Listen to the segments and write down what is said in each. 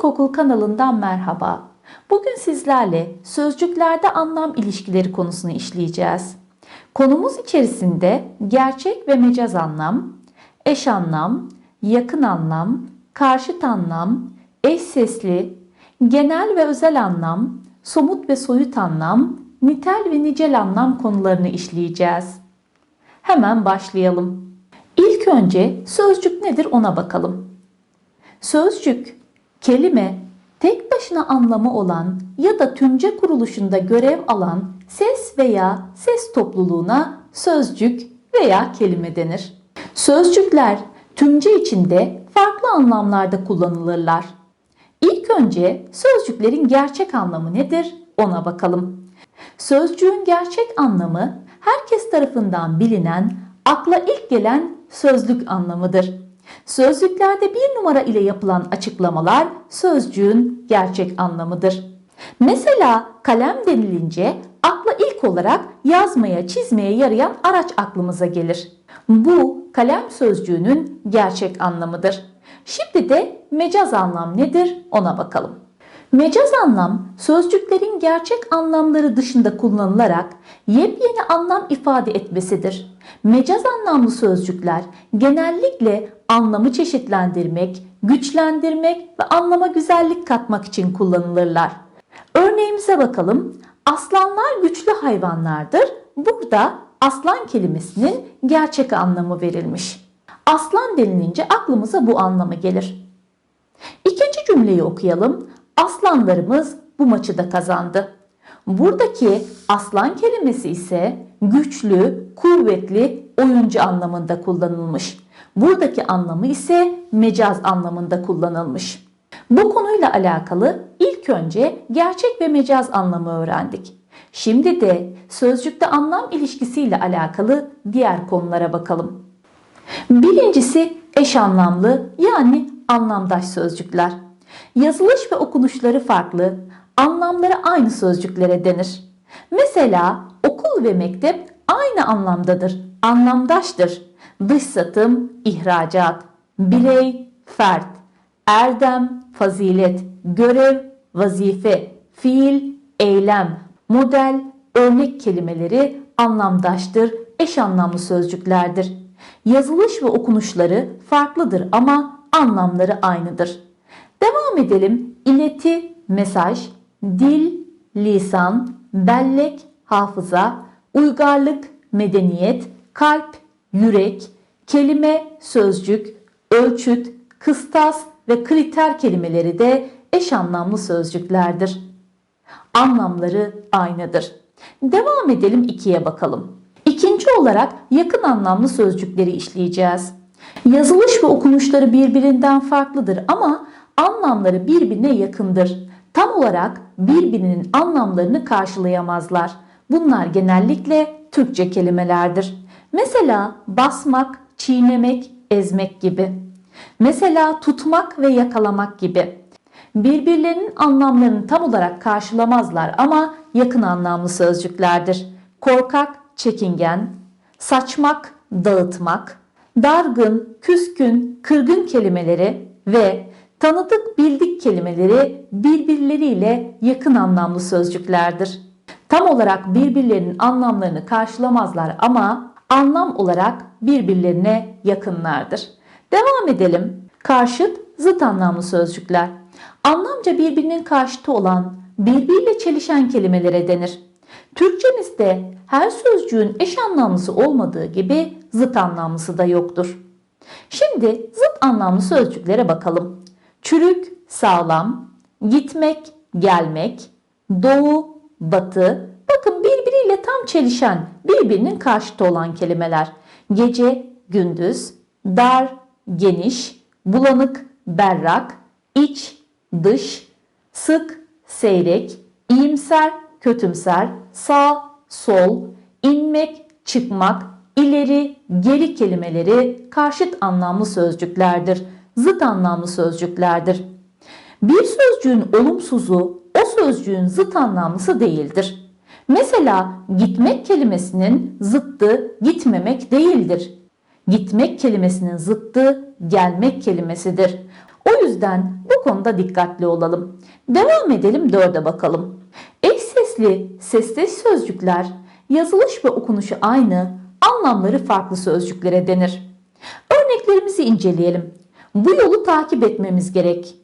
İlkokul kanalından merhaba. Bugün sizlerle sözcüklerde anlam ilişkileri konusunu işleyeceğiz. Konumuz içerisinde gerçek ve mecaz anlam, eş anlam, yakın anlam, karşıt anlam, eş sesli, genel ve özel anlam, somut ve soyut anlam, nitel ve nicel anlam konularını işleyeceğiz. Hemen başlayalım. İlk önce sözcük nedir ona bakalım. Sözcük, kelime, tek başına anlamı olan ya da tümce kuruluşunda görev alan ses veya ses topluluğuna sözcük veya kelime denir. Sözcükler tümce içinde farklı anlamlarda kullanılırlar. İlk önce sözcüklerin gerçek anlamı nedir ona bakalım. Sözcüğün gerçek anlamı herkes tarafından bilinen, akla ilk gelen sözlük anlamıdır. Sözlüklerde bir numara ile yapılan açıklamalar sözcüğün gerçek anlamıdır. Mesela kalem denilince akla ilk olarak yazmaya, çizmeye yarayan araç aklımıza gelir. Bu kalem sözcüğünün gerçek anlamıdır. Şimdi de mecaz anlam nedir ona bakalım. Mecaz anlam sözcüklerin gerçek anlamları dışında kullanılarak yepyeni anlam ifade etmesidir. Mecaz anlamlı sözcükler genellikle anlamı çeşitlendirmek, güçlendirmek ve anlama güzellik katmak için kullanılırlar. Örneğimize bakalım. Aslanlar güçlü hayvanlardır. Burada aslan kelimesinin gerçek anlamı verilmiş. Aslan denilince aklımıza bu anlamı gelir. İkinci cümleyi okuyalım. Aslanlarımız bu maçı da kazandı. Buradaki aslan kelimesi ise güçlü, kuvvetli, oyuncu anlamında kullanılmış. Buradaki anlamı ise mecaz anlamında kullanılmış. Bu konuyla alakalı ilk önce gerçek ve mecaz anlamı öğrendik. Şimdi de sözcükte anlam ilişkisiyle alakalı diğer konulara bakalım. Birincisi eş anlamlı yani anlamdaş sözcükler. Yazılış ve okunuşları farklı, anlamları aynı sözcüklere denir. Mesela okul ve mektep aynı anlamdadır, anlamdaştır. Dış satım, ihracat, birey, fert, erdem, fazilet, görev, vazife, fiil, eylem, model, örnek kelimeleri anlamdaştır, eş anlamlı sözcüklerdir. Yazılış ve okunuşları farklıdır ama anlamları aynıdır. Devam edelim. İleti, mesaj, dil, lisan, bellek, hafıza, uygarlık, medeniyet, kalp, yürek, kelime, sözcük, ölçüt, kıstas ve kriter kelimeleri de eş anlamlı sözcüklerdir. Anlamları aynıdır. Devam edelim ikiye bakalım. İkinci olarak yakın anlamlı sözcükleri işleyeceğiz. Yazılış ve okunuşları birbirinden farklıdır ama anlamları birbirine yakındır. Tam olarak birbirinin anlamlarını karşılayamazlar. Bunlar genellikle Türkçe kelimelerdir. Mesela basmak, çiğnemek, ezmek gibi. Mesela tutmak ve yakalamak gibi. Birbirlerinin anlamlarını tam olarak karşılamazlar ama yakın anlamlı sözcüklerdir. Korkak, çekingen, saçmak, dağıtmak, dargın, küskün, kırgın kelimeleri ve tanıdık bildik kelimeleri birbirleriyle yakın anlamlı sözcüklerdir. Tam olarak birbirlerinin anlamlarını karşılamazlar ama anlam olarak birbirlerine yakınlardır. Devam edelim. Karşıt, zıt anlamlı sözcükler. Anlamca birbirinin karşıtı olan, birbiriyle çelişen kelimelere denir. Türkçemizde her sözcüğün eş anlamlısı olmadığı gibi zıt anlamlısı da yoktur. Şimdi zıt anlamlı sözcüklere bakalım. Çürük, sağlam, gitmek, gelmek, doğu, batı. Bakın birbiriyle tam çelişen, birbirinin karşıtı olan kelimeler. Gece, gündüz, dar, geniş, bulanık, berrak, iç, dış, sık, seyrek, iyimser, kötümser, sağ, sol, inmek, çıkmak, ileri, geri kelimeleri karşıt anlamlı sözcüklerdir. Zıt anlamlı sözcüklerdir. Bir sözcüğün olumsuzu o sözcüğün zıt anlamlısı değildir. Mesela gitmek kelimesinin zıttı gitmemek değildir. Gitmek kelimesinin zıttı gelmek kelimesidir. O yüzden bu konuda dikkatli olalım. Devam edelim dörde bakalım. Eş sesli, sesli sözcükler yazılış ve okunuşu aynı, anlamları farklı sözcüklere denir. Örneklerimizi inceleyelim. Bu yolu takip etmemiz gerek.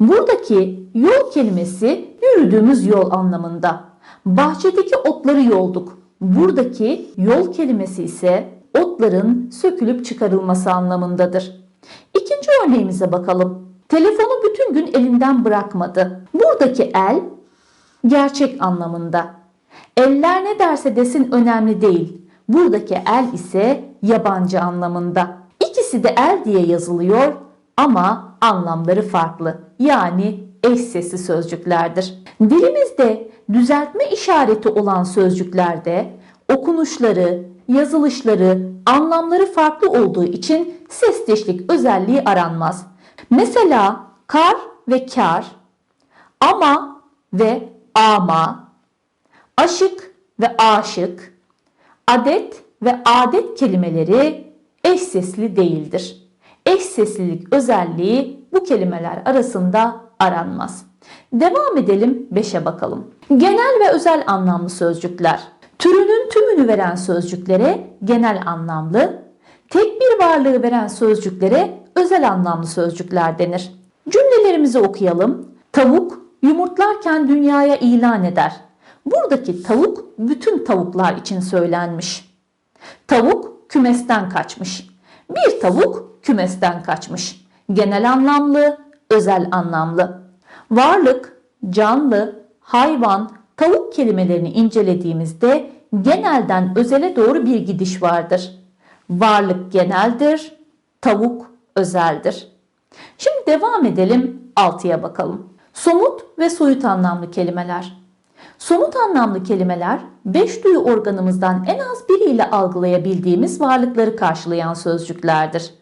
Buradaki yol kelimesi yürüdüğümüz yol anlamında. Bahçedeki otları yolduk. Buradaki yol kelimesi ise otların sökülüp çıkarılması anlamındadır. İkinci örneğimize bakalım. Telefonu bütün gün elinden bırakmadı. Buradaki el gerçek anlamında. Eller ne derse desin önemli değil. Buradaki el ise yabancı anlamında. İkisi de el diye yazılıyor ama anlamları farklı. Yani eş sesli sözcüklerdir. Dilimizde düzeltme işareti olan sözcüklerde okunuşları, yazılışları, anlamları farklı olduğu için sesleşlik özelliği aranmaz. Mesela kar ve kar, ama ve ama, aşık ve aşık, adet ve adet kelimeleri eş sesli değildir. Eş seslilik özelliği bu kelimeler arasında aranmaz. Devam edelim 5'e bakalım. Genel ve özel anlamlı sözcükler. Türünün tümünü veren sözcüklere genel anlamlı, tek bir varlığı veren sözcüklere özel anlamlı sözcükler denir. Cümlelerimizi okuyalım. Tavuk yumurtlarken dünyaya ilan eder. Buradaki tavuk bütün tavuklar için söylenmiş. Tavuk kümesten kaçmış. Bir tavuk kümesten kaçmış. Genel anlamlı, özel anlamlı. Varlık, canlı, hayvan, tavuk kelimelerini incelediğimizde genelden özele doğru bir gidiş vardır. Varlık geneldir, tavuk özeldir. Şimdi devam edelim 6'ya bakalım. Somut ve soyut anlamlı kelimeler. Somut anlamlı kelimeler beş duyu organımızdan en az biriyle algılayabildiğimiz varlıkları karşılayan sözcüklerdir.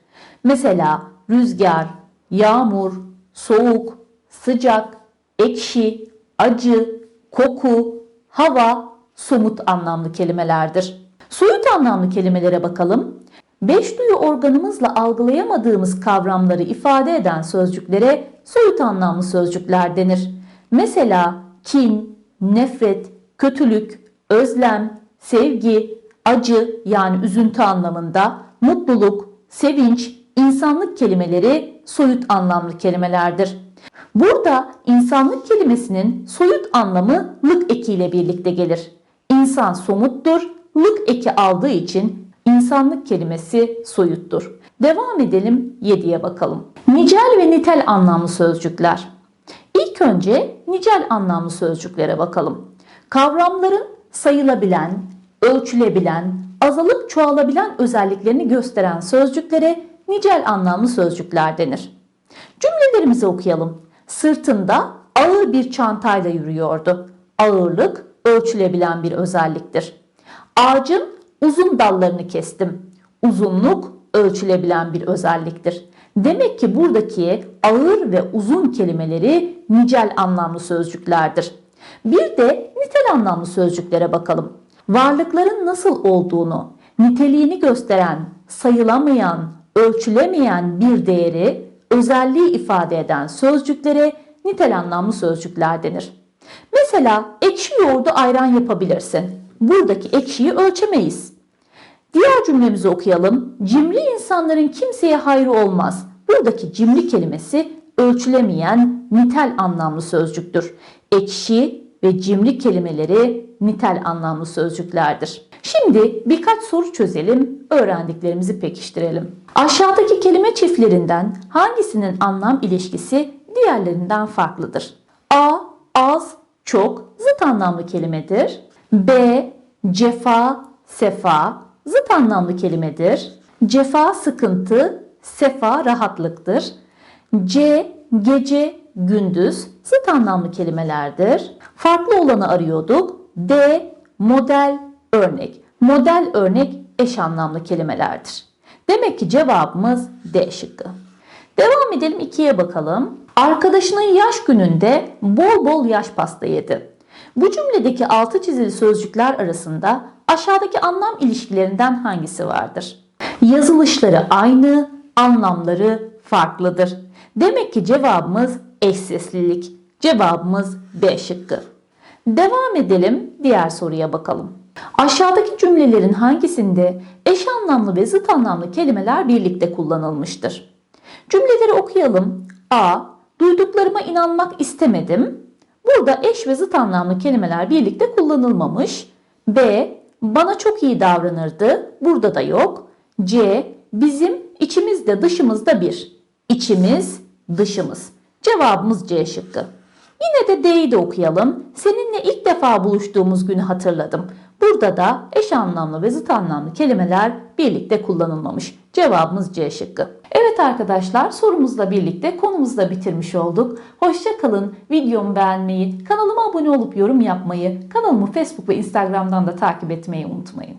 Mesela rüzgar, yağmur, soğuk, sıcak, ekşi, acı, koku, hava somut anlamlı kelimelerdir. Soyut anlamlı kelimelere bakalım. Beş duyu organımızla algılayamadığımız kavramları ifade eden sözcüklere soyut anlamlı sözcükler denir. Mesela kin, nefret, kötülük, özlem, sevgi, acı yani üzüntü anlamında, mutluluk, sevinç, insanlık kelimeleri soyut anlamlı kelimelerdir. Burada insanlık kelimesinin soyut anlamı lık ekiyle birlikte gelir. İnsan somuttur, lık eki aldığı için insanlık kelimesi soyuttur. Devam edelim 7'ye bakalım. Nicel ve nitel anlamlı sözcükler. İlk önce nicel anlamlı sözcüklere bakalım. Kavramların sayılabilen, ölçülebilen, azalıp çoğalabilen özelliklerini gösteren sözcüklere nicel anlamlı sözcükler denir. Cümlelerimizi okuyalım. Sırtında ağır bir çantayla yürüyordu. Ağırlık ölçülebilen bir özelliktir. Ağacın uzun dallarını kestim. Uzunluk ölçülebilen bir özelliktir. Demek ki buradaki ağır ve uzun kelimeleri nicel anlamlı sözcüklerdir. Bir de nitel anlamlı sözcüklere bakalım. Varlıkların nasıl olduğunu, niteliğini gösteren, sayılamayan, ölçülemeyen bir değeri, özelliği ifade eden sözcüklere nitel anlamlı sözcükler denir. Mesela ekşi yoğurdu ayran yapabilirsin. Buradaki ekşiyi ölçemeyiz. Diğer cümlemizi okuyalım. Cimri insanların kimseye hayrı olmaz. Buradaki cimri kelimesi ölçülemeyen nitel anlamlı sözcüktür. Ekşi ve cimri kelimeleri nitel anlamlı sözcüklerdir. Şimdi birkaç soru çözelim, öğrendiklerimizi pekiştirelim. Aşağıdaki kelime çiftlerinden hangisinin anlam ilişkisi diğerlerinden farklıdır? A. Az, çok zıt anlamlı kelimedir. B. Cefa, sefa zıt anlamlı kelimedir. Cefa sıkıntı, sefa rahatlıktır. C. Gece, gündüz zıt anlamlı kelimelerdir. Farklı olanı arıyorduk. D. Model, örnek. Model örnek eş anlamlı kelimelerdir. Demek ki cevabımız D şıkkı. Devam edelim ikiye bakalım. Arkadaşının yaş gününde bol bol yaş pasta yedi. Bu cümledeki altı çizili sözcükler arasında aşağıdaki anlam ilişkilerinden hangisi vardır? Yazılışları aynı, anlamları farklıdır. Demek ki cevabımız eş seslilik. Cevabımız B şıkkı. Devam edelim diğer soruya bakalım. Aşağıdaki cümlelerin hangisinde eş anlamlı ve zıt anlamlı kelimeler birlikte kullanılmıştır? Cümleleri okuyalım. A. Duyduklarıma inanmak istemedim. Burada eş ve zıt anlamlı kelimeler birlikte kullanılmamış. B. Bana çok iyi davranırdı. Burada da yok. C. Bizim içimizde dışımızda bir. İçimiz, dışımız. Cevabımız C şıkkı. Yine de D'yi de okuyalım. Seninle ilk defa buluştuğumuz günü hatırladım. Burada da eş anlamlı ve zıt anlamlı kelimeler birlikte kullanılmamış. Cevabımız C şıkkı. Evet arkadaşlar sorumuzla birlikte konumuzu da bitirmiş olduk. Hoşça kalın. Videomu beğenmeyi, kanalıma abone olup yorum yapmayı, kanalımı Facebook ve Instagram'dan da takip etmeyi unutmayın.